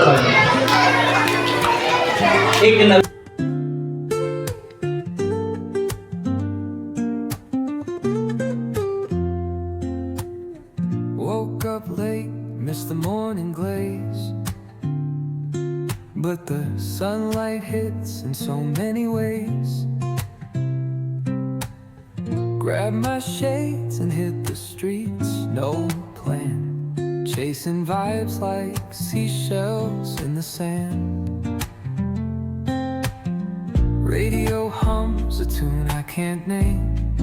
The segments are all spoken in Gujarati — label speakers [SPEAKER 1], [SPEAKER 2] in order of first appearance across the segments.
[SPEAKER 1] Woke up late, missed the morning glaze. But the sunlight hits in so many ways. Grab my shades and hit the streets, no plan. Chasing vibes like seashells in the sand. Radio hums a tune I can't name.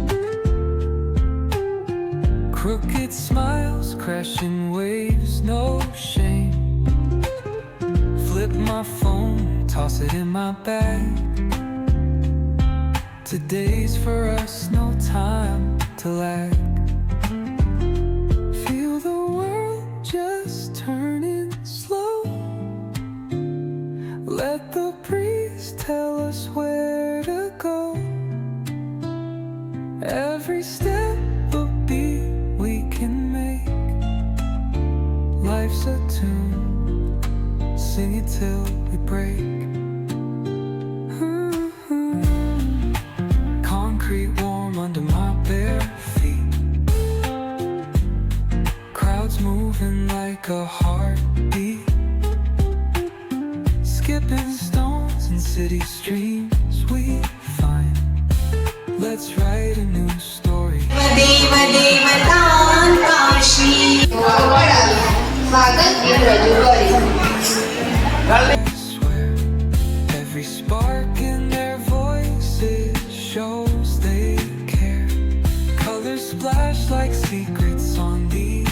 [SPEAKER 1] Crooked smiles, crashing waves, no shame. Flip my phone, toss it in my bag. Today's for us, no time to lag. Let the breeze tell us where to go. Every step a beat we can make. Life's a tune, sing it till we break. Mm-hmm. Concrete warm under my bare feet. Crowds moving like a heartbeat skipping stones in city streams we find. Let's write a new story. I swear, every spark in their voices shows they care. Colors splash like secrets on these.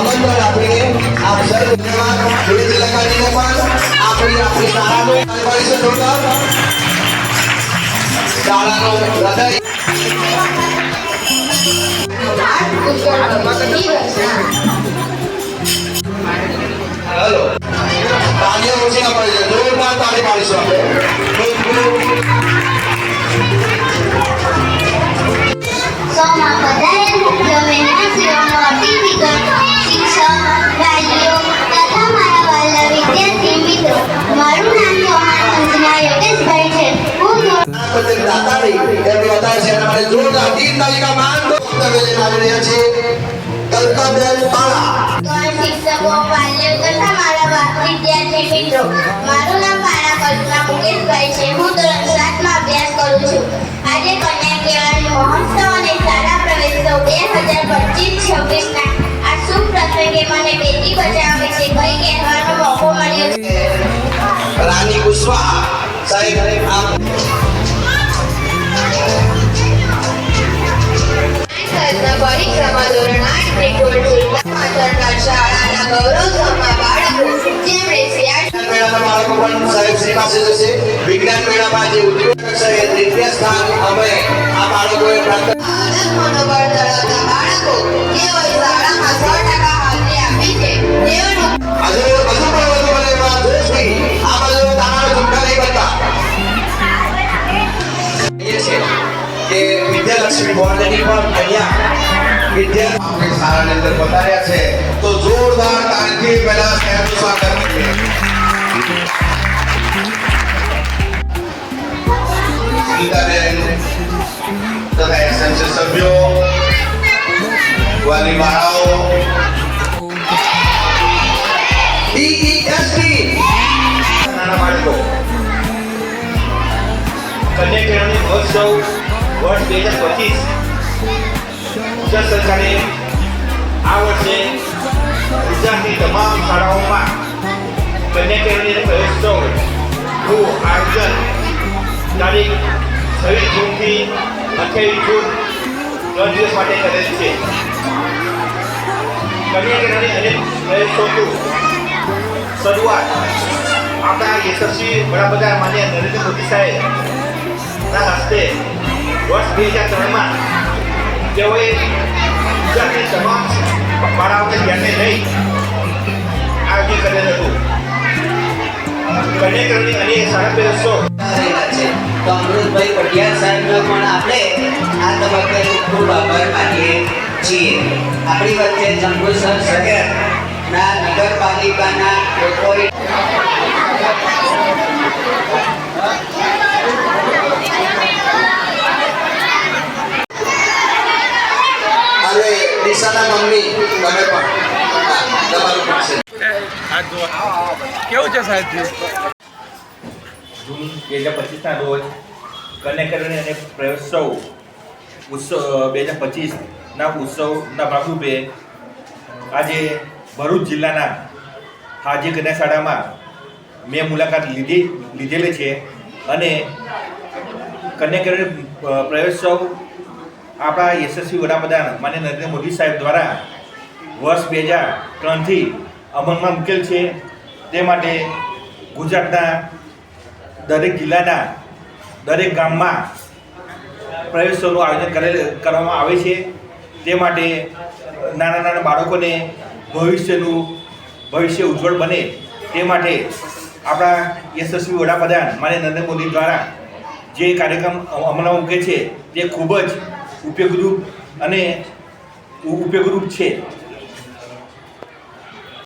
[SPEAKER 2] આમંત્રણ આપીને આપ સર્વ ધન્યવાદ લગાડીને પણ આપણી આપણી શાળાનો કરીશું જોરદાર શાળાનો હૃદય. હેલો. તાળીઓ ઓછી ના પડી જાય જોરદાર તાળી પાડીશું આપણે.
[SPEAKER 3] છે
[SPEAKER 2] માટે જોરદાર તીન તાલિકા માન વક્તવ્ય લઈને આવી રહ્યા છે કલ્પનાબેન પાળા.
[SPEAKER 3] ધોરણ શિક્ષકો વાલીઓ તથા મારા વિદ્યાર્થી મિત્રો મારું નામ પાળા કલ્પના મુકેશભાઈ છે. હું ધોરણ સાતમાં અભ્યાસ કરું છું. આજે કન્યા કેળવણી મહોત્સવ અને શાળા પ્રવેશોત્સવ બે હજાર પચીસ છવ્વીસના આ શુભ પ્રસંગે મને બેટી બચાવે વિશે કંઈ કહેવાનો મોકો મળ્યો છે.
[SPEAKER 2] રાની કુશવાહા સાહેબ
[SPEAKER 4] બાળકો
[SPEAKER 2] પણ સાહેબ શ્રી પાસે જશે વિજ્ઞાન મેળામાં જે ઉદ્યોગ કક્ષાએ સ્થાન અમે આ બાળકોએ પ્રાપ્ત
[SPEAKER 4] મનોબળ ધરાવતા બાળકો જેઓએ શાળામાં સો ટકા હાજરી આપી છે.
[SPEAKER 2] આજે વધુ પણ વધુ બને એવા જોશથી આ બાજુ તાળાના ઝુમકા નહીં બનતા એ છે કે વિદ્યાલક્ષ્મી બોર્ડની પણ અહીંયા વિદ્યા આપણી શાળાની અંદર પધાર્યા છે. તો જોરદાર તાળીથી પહેલા સાહેબનું સ્વાગત કરીએ. Kita din sa Quezon sa Sabio, Gualimao, EESD! Nananaman
[SPEAKER 5] ko. Kanya kirani also worth data for this. Just as kare, our day, exactly the mom, Sarawak, કેળવણી અને પ્રવેશોત્સવનું આયોજન તારીખ છવ્વીસ જૂનથી અઠ્યાવીસ જૂન ત્રણ દિવસ માટે કરેલ છે કન્યા કેળવણી અને પ્રવેશોત્સવનું શરૂઆત આપણા યશસ્વી વડાપ્રધાન માન્ય નરેન્દ્ર મોદી સાહેબ ના હસ્તે વર્ષ બે હજાર ત્રણમાં તેઓએ ગુજરાતની તમામ શાળાઓને ધ્યાને લઈ આયોજન કરેલ હતું કન્યાકરણની અને પ્રવેશો
[SPEAKER 6] તો અમૃતભાઈ પટિયાર સાહેબનો પણ આપણે આ તબક્કે ખૂબ આભાર માનીએ છીએ. આપણી વચ્ચે જંબુસર શહેરના નગરપાલિકાના ઓથોરિટી
[SPEAKER 2] અને દિશાના મમ્મી તમે પણ હા, તમારું પણ છે
[SPEAKER 1] કેવું છે સાહેબજી
[SPEAKER 5] જૂન બે હજાર પચીસના રોજ કન્યાકરણી અને પ્રયોત્સવ ઉત્સવ, બે હજાર પચીસના ઉત્સવના ભાગરૂપે આજે ભરૂચ જિલ્લાના હાજી કન્યા શાળામાં મેં મુલાકાત લીધી, લીધેલી છે અને કન્યાકરણ પ્રયોત્સવ આપણા યશસ્વી વડાપ્રધાન માન્ય નરેન્દ્ર મોદી સાહેબ દ્વારા વર્ષ બે હજાર ત્રણથી અમલમાં મૂકેલ છે. તે માટે ગુજરાતના દરેક જિલ્લાના દરેક ગામમાં પ્રવેશોનું આયોજન કરેલ, કરવામાં આવે છે. તે માટે નાના નાના બાળકોને ભવિષ્યનું, ભવિષ્ય ઉજ્જવળ બને તે માટે આપણા યશસ્વી વડાપ્રધાન માન્ય નરેન્દ્ર મોદી દ્વારા જે કાર્યક્રમ અમલમાં મૂકે છે, તે ખૂબ જ ઉપયોગરૂપ અને ઉપયોગરૂપ છે.